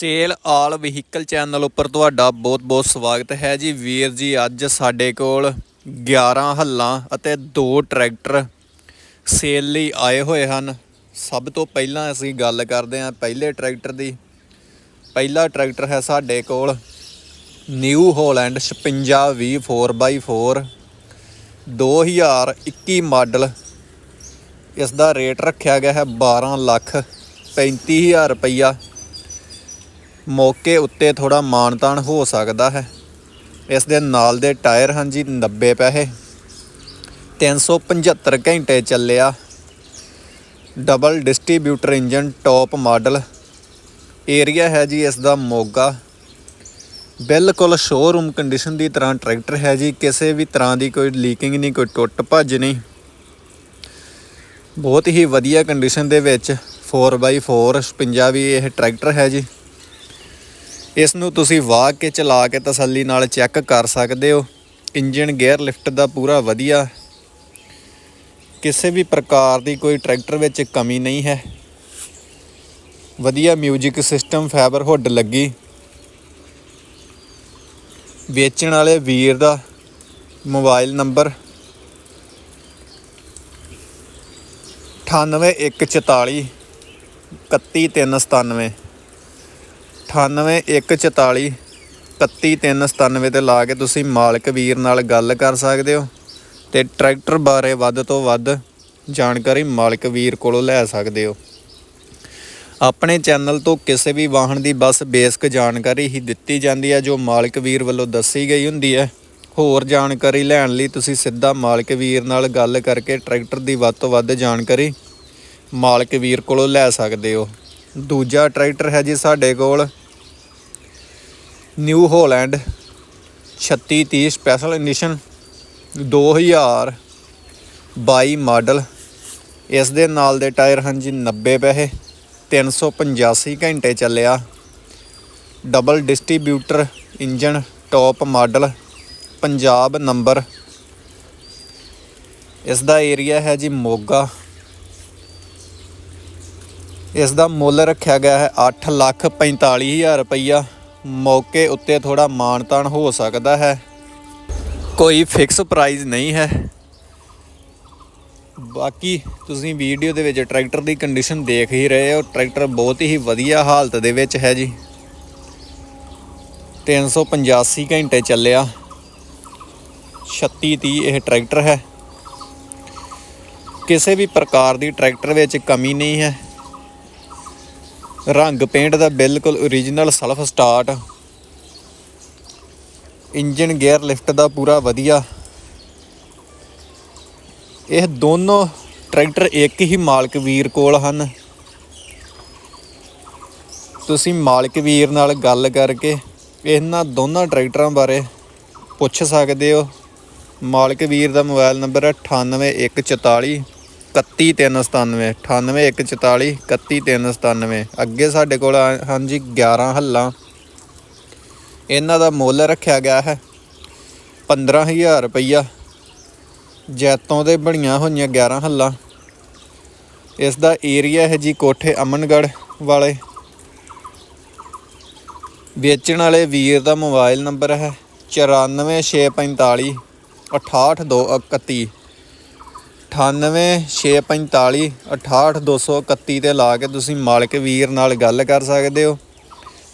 Sale ਆਲ vehicle channel ਉੱਪਰ ਤੁਹਾਡਾ ਬਹੁਤ-ਬਹੁਤ ਸਵਾਗਤ ਹੈ ਜੀ। ਵੀਰ ਜੀ, ਅੱਜ ਸਾਡੇ ਕੋਲ 11 ਹੱਲਾਂ ਅਤੇ 2 ਟਰੈਕਟਰ ਸੇਲ ਲਈ ਆਏ ਹੋਏ ਹਨ। ਸਭ ਤੋਂ ਪਹਿਲਾਂ ਅਸੀਂ ਗੱਲ ਕਰਦੇ ਹਾਂ ਪਹਿਲੇ ਟਰੈਕਟਰ ਦੀ। ਪਹਿਲਾ ਟਰੈਕਟਰ ਹੈ ਸਾਡੇ ਕੋਲ ਨਿਊ ਹਾਲੈਂਡ 5620 4x4 2021 ਮਾਡਲ ਇਸ ਦਾ ਰੇਟ ਰੱਖਿਆ ਗਿਆ ਹੈ 12 ਲੱਖ 35000 ਰੁਪਈਆ। ਮੌਕੇ ਉੱਤੇ ਥੋੜਾ ਮਾਨਤਾਨ ਹੋ ਸਕਦਾ ਹੈ। ਇਸ ਦੇ ਨਾਲ ਦੇ ਟਾਇਰ ਹਨ ਜੀ 90 ਪੈਸੇ। 375 ਘੰਟੇ ਚੱਲਿਆ। Double distributor engine top model area ਹੈ ਜੀ ਇਸ ਦਾ ਮੋਗਾ। ਬਿਲਕੁਲ ਸ਼ੋਰੂਮ ਕੰਡੀਸ਼ਨ ਦੀ ਤਰ੍ਹਾਂ ਟਰੈਕਟਰ ਹੈ ਜੀ, ਕਿਸੇ ਵੀ ਤਰ੍ਹਾਂ ਦੀ ਕੋਈ ਲੀਕਿੰਗ ਨਹੀਂ, ਕੋਈ ਟੁੱਟ ਭੱਜ ਨਹੀਂ। ਬਹੁਤ ਹੀ ਵਧੀਆ ਕੰਡੀਸ਼ਨ ਦੇ ਵਿੱਚ 4x4 56 ਵੀ ਇਹ ਟਰੈਕਟਰ ਹੈ ਜੀ। ਇਸ ਨੂੰ ਤੁਸੀਂ ਵਾਹ ਕੇ ਚਲਾ ਕੇ ਤਸੱਲੀ ਨਾਲ ਚੈੱਕ ਕਰ ਸਕਦੇ ਹੋ। ਇੰਜਨ ਗੇਅਰ ਲਿਫਟ ਦਾ ਪੂਰਾ ਵਧੀਆ। ਕਿਸੇ ਵੀ ਪ੍ਰਕਾਰ ਦੀ ਕੋਈ ਟਰੈਕਟਰ ਵਿੱਚ ਕਮੀ ਨਹੀਂ ਹੈ। ਵਧੀਆ 뮤직 ਸਿਸਟਮ ਫਾਈਬਰ ਹੁੱਡ ਲੱਗੀ। ਵੇਚਣ ਵਾਲੇ ਵੀਰ ਦਾ ਮੋਬਾਈਲ ਨੰਬਰ 98144 31397 98144 31397 ਤੇ ਲਾ ਕੇ ਤੁਸੀਂ ਮਾਲਕ ਵੀਰ ਨਾਲ ਗੱਲ ਕਰ ਸਕਦੇ ਹੋ ਤੇ ਟਰੈਕਟਰ ਬਾਰੇ ਵੱਧ ਤੋਂ ਵੱਧ ਜਾਣਕਾਰੀ ਮਾਲਕ ਵੀਰ ਕੋਲੋਂ ਲੈ ਸਕਦੇ ਹੋ। ਆਪਣੇ ਚੈਨਲ ਤੋਂ ਕਿਸੇ ਵੀ ਵਾਹਨ ਦੀ ਬਸ ਬੇਸਿਕ ਜਾਣਕਾਰੀ ਹੀ ਦਿੱਤੀ ਜਾਂਦੀ ਹੈ, ਜੋ ਮਾਲਕ ਵੀਰ ਵੱਲੋਂ ਦੱਸੀ ਗਈ ਹੁੰਦੀ ਹੈ। ਹੋਰ ਜਾਣਕਾਰੀ ਲੈਣ ਲਈ ਤੁਸੀਂ ਸਿੱਧਾ ਮਾਲਕ ਵੀਰ ਨਾਲ ਗੱਲ ਕਰਕੇ ਟਰੈਕਟਰ ਦੀ ਵੱਧ ਤੋਂ ਵੱਧ ਜਾਣਕਾਰੀ ਮਾਲਕ ਵੀਰ ਕੋਲੋਂ ਲੈ ਸਕਦੇ ਹੋ। ਦੂਜਾ ਟਰੈਕਟਰ ਹੈ ਜੀ ਸਾਡੇ ਕੋਲ New Holland 3630 special edition 2022 model. ਇਸ ਦੇ ਨਾਲ ਦੇ ਟਾਇਰ ਹਨ ਜੀ 90 ਪੈਸੇ 385 ਘੰਟੇ ਚੱਲਿਆ। Double distributor engine top model Punjab number ਇਸ ਦਾ ਏਰੀਆ ਹੈ ਜੀ ਮੋਗਾ। ਇਸ ਦਾ ਮੁੱਲ ਰੱਖਿਆ ਗਿਆ ਹੈ 8 ਲੱਖ 45000 ਰੁਪਈਆ। ਮੌਕੇ ਉੱਤੇ ਥੋੜਾ ਮਾਨਤਾਨ ਹੋ ਸਕਦਾ ਹੈ। ਕੋਈ ਫਿਕਸ ਪ੍ਰਾਈਸ ਨਹੀਂ ਹੈ। ਬਾਕੀ ਤੁਸੀਂ ਵੀਡੀਓ ਦੇ ਵਿੱਚ ਟਰੈਕਟਰ ਦੀ ਕੰਡੀਸ਼ਨ ਦੇਖ ਹੀ ਰਹੇ ਹੋ। ਟਰੈਕਟਰ ਬਹੁਤ ਹੀ ਵਧੀਆ ਹਾਲਤ ਦੇ ਵਿੱਚ ਹੈ ਜੀ। 385 ਘੰਟੇ ਚੱਲਿਆ। 3630 ਇਹ ਟਰੈਕਟਰ ਹੈ। ਕਿਸੇ ਵੀ ਪ੍ਰਕਾਰ ਦੀ ਟਰੈਕਟਰ ਵਿੱਚ ਕਮੀ ਨਹੀਂ ਹੈ। ਰੰਗ ਪੇਂਟ ਦਾ ਬਿਲਕੁਲ origignal self start engine gear lift ਦਾ ਪੂਰਾ ਵਧੀਆ। ਇਹ ਦੋਨੋਂ ਟਰੈਕਟਰ ਇੱਕ ਹੀ ਮਾਲਕ ਵੀਰ ਕੋਲ ਹਨ। ਤੁਸੀਂ ਮਾਲਕ ਵੀਰ ਨਾਲ ਗੱਲ ਕਰਕੇ ਇਹਨਾਂ ਦੋਨਾਂ ਟਰੈਕਟਰਾਂ ਬਾਰੇ ਪੁੱਛ ਸਕਦੇ ਹੋ। ਮਾਲਕ ਵੀਰ ਦਾ ਮੋਬਾਈਲ ਨੰਬਰ ਹੈ 98144 31397 98144 31397 ਅੱਗੇ ਸਾਡੇ ਕੋਲ ਆ- ਹਨ ਜੀ 11 ਹੱਲਾਂ। ਇਹਨਾਂ ਦਾ ਮੁੱਲ ਰੱਖਿਆ ਗਿਆ ਹੈ 15000 ਰੁਪਈਆ। ਜੈਤੋਂ ਦੇ ਬਣੀਆਂ ਹੋਈਆਂ 11 ਹੱਲਾਂ। ਇਸ ਦਾ ਏਰੀਆ ਹੈ ਜੀ ਕੋਠੇ ਅਮਨਗੜ ਵਾਲੇ। ਵੇਚਣ ਵਾਲੇ ਵੀਰ ਦਾ ਮੋਬਾਈਲ ਨੰਬਰ ਹੈ 94645 68231 98645 68231 ਤੇ ਲਾ ਕੇ ਤੁਸੀਂ ਮਾਲਕ ਵੀਰ ਨਾਲ ਗੱਲ ਕਰ ਸਕਦੇ ਹੋ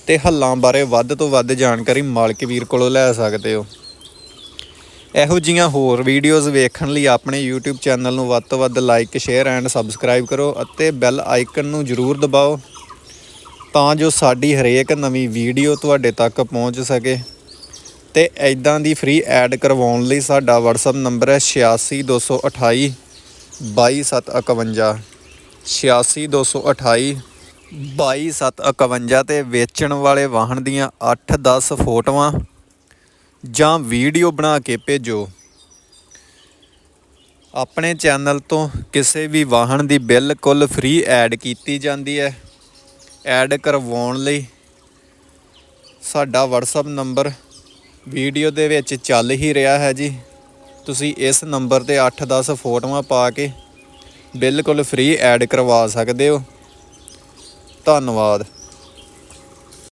ਤੇ ਹੱਲਾਂ ਬਾਰੇ ਵੱਧ ਤੋਂ ਵੱਧ ਜਾਣਕਾਰੀ ਮਾਲਕ ਵੀਰ ਕੋਲੋਂ ਲੈ ਸਕਦੇ ਹੋ। ਇਹੋ ਜੀਆਂ ਹੋਰ ਵੀਡੀਓਜ਼ ਵੇਖਣ ਲਈ ਆਪਣੇ YouTube ਚੈਨਲ ਨੂੰ ਵੱਧ ਤੋਂ ਵੱਧ ਲਾਈਕ, ਸ਼ੇਅਰ ਐਂਡ ਸਬਸਕ੍ਰਾਈਬ ਕਰੋ ਅਤੇ ਬੈਲ ਆਈਕਨ ਨੂੰ ਜ਼ਰੂਰ ਦਬਾਓ ਤਾਂ ਜੋ ਸਾਡੀ ਹਰੇਕ ਨਵੀਂ ਵੀਡੀਓ ਤੁਹਾਡੇ ਤੱਕ ਪਹੁੰਚ ਸਕੇ। ਤੇ ਐਦਾਂ ਦੀ ਫ੍ਰੀ ਐਡ ਕਰਵਾਉਣ ਲਈ ਸਾਡਾ WhatsApp ਨੰਬਰ ਹੈ 86228 22751 86228 22751 ਤੇ ਵੇਚਣ ਵਾਲੇ ਵਾਹਨ ਦੀਆਂ 8-10 ਫੋਟੋਆਂ ਜਾਂ ਵੀਡੀਓ ਬਣਾ ਕੇ ਭੇਜੋ। ਆਪਣੇ ਚੈਨਲ ਤੋਂ ਕਿਸੇ ਵੀ ਵਾਹਨ ਦੀ ਬਿਲਕੁਲ ਫ੍ਰੀ ਐਡ ਕੀਤੀ ਜਾਂਦੀ ਹੈ। ਐਡ ਕਰਵਾਉਣ ਲਈ ਸਾਡਾ WhatsApp ਨੰਬਰ ਵੀਡੀਓ ਦੇ ਵਿੱਚ ਚੱਲ ਹੀ ਰਿਹਾ ਹੈ ਜੀ। ਤੁਸੀਂ ਇਸ ਨੰਬਰ ਤੇ 8-10 ਫੋਟੋਆਂ ਪਾ ਕੇ ਬਿਲਕੁਲ ਫ੍ਰੀ ਐਡ ਕਰਵਾ ਸਕਦੇ ਹੋ। ਧੰਨਵਾਦ।